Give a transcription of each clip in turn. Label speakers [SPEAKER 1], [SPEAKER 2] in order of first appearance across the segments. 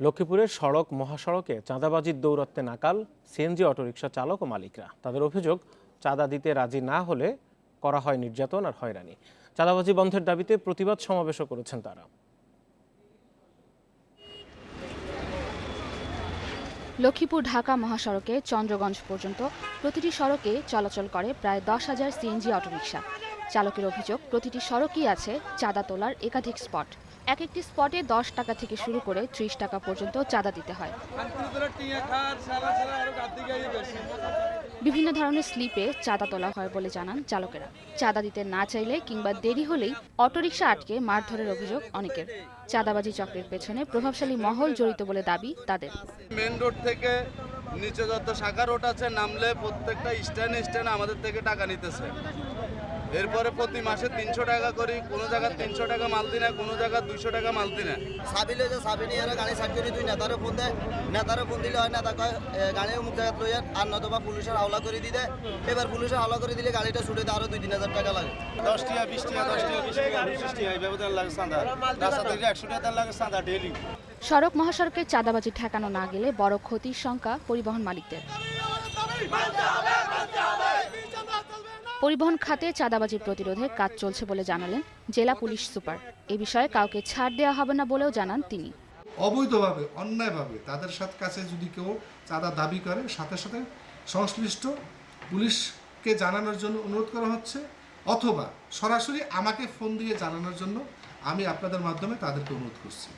[SPEAKER 1] লক্ষ্মীপুরের সড়ক মহাসড়কে চাঁদাবাজির দৌরাত্মে নাকাল সিএনজি অটোরিকশা চালক ও মালিকরা। তাদের অভিযোগ, চাঁদা দিতে রাজি না হলে করা হয় নির্যাতন আর হয়রানি। চাঁদাবাজি বন্ধের দাবিতে প্রতিবাদ সমাবেশও করেছেন তারা।
[SPEAKER 2] লক্ষ্মীপুর ঢাকা মহাসড়কে চন্দ্রগঞ্জ পর্যন্ত প্রতিটি সড়কে চলাচল করে প্রায় দশ হাজার সিএনজি অটোরিকশা। চালকের অভিযোগ, প্রতিটি সড়কই আছে চাঁদা তোলার একাধিক স্পট। এক একটি স্পটে দশ টাকা থেকে শুরু করে ত্রিশ টাকা পর্যন্ত চাঁদা দিতে হয়। বিভিন্ন ধরনের স্লিপে চাঁদা তোলা হয় বলে জানান চালকেরা। চাঁদা দিতে না চাইলে কিংবা দেরি হলেই অটোরিকশা আটকে মারধরের অভিযোগ অনেকের। চাঁদাবাজি চক্রের পেছনে প্রভাবশালী মহল জড়িত বলে দাবি তাদের।
[SPEAKER 3] মেন রোড থেকে নিচে যত শাখা রোড আছে নামলে প্রত্যেকটা স্ট্যান্ড স্ট্যান্ড আমাদের থেকে টাকা নিতেছে। এরপরে প্রতি মাসে তিনশো টাকা করি কোনো জায়গায় তিনশো টাকা মাল দিনে কোনো জায়গায় দুইশো টাকা মাল দিনে
[SPEAKER 4] সাবি লইছে সাবি নিয়ে গাড়ি সাইড করে তুই নেতারে ফোন দেয় নেতারে ফোন দিলে হয় নেতা কয় গাড়ি অমুক জায়গায় লইয়া আর নয়তো পুলিশের হাওলা করে দিতে এবার পুলিশের হাওলা করে দিলে গাড়িটা ছুটে আরও দুই তিন হাজার টাকা লাগে।
[SPEAKER 5] দশ টাকা বিশ টাকা দশ টাকা বিশ টাকা পঁচিশ টাকা এই ব্যবধান লাগে চাঁদা রাস্তা থেকে একশো টাকা লাগে চাঁদা ডেলি
[SPEAKER 2] সড়ক মহাসড়কের চাঁদাবাজি ঠেকানো না গেলে বড় ক্ষতির শঙ্কা পরিবহন মালিকদের। পরিবহন খাতে চাঁদাবাজি প্রতিরোধে কাজ চলছে বলে জানালেন জেলা পুলিশ সুপার। এ বিষয়ে কাউকে ছাড় দেওয়া হবে না বলেও জানান তিনি।
[SPEAKER 6] অবৈধভাবে, অন্যায়ভাবে তাদের সাথে কাছে যদি কেউ চাঁদা দাবি করে, সাথে সাথে সংশ্লিষ্ট পুলিশকে জানানোর জন্য অনুরোধ করা হচ্ছে, অথবা সরাসরি আমাকে ফোন দিয়ে জানানোর জন্য আমি আপনাদের মাধ্যমে তাদেরকে অনুরোধ করছি।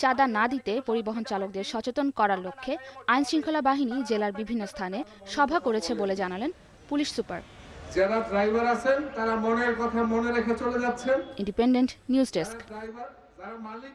[SPEAKER 2] চাঁদা না দিতে পরিবহন চালকদের সচেতন করার লক্ষ্যে আইন শৃঙ্খলা বাহিনী জেলার বিভিন্ন স্থানে সভা করেছে বলে জানালেন পুলিশ সুপার।
[SPEAKER 7] যারা ড্রাইভার আছেন তারা মনের কথা মনে রেখে চলে যাচ্ছেন।
[SPEAKER 2] Independent news desk.
[SPEAKER 7] ড্রাইভার যারা মালিক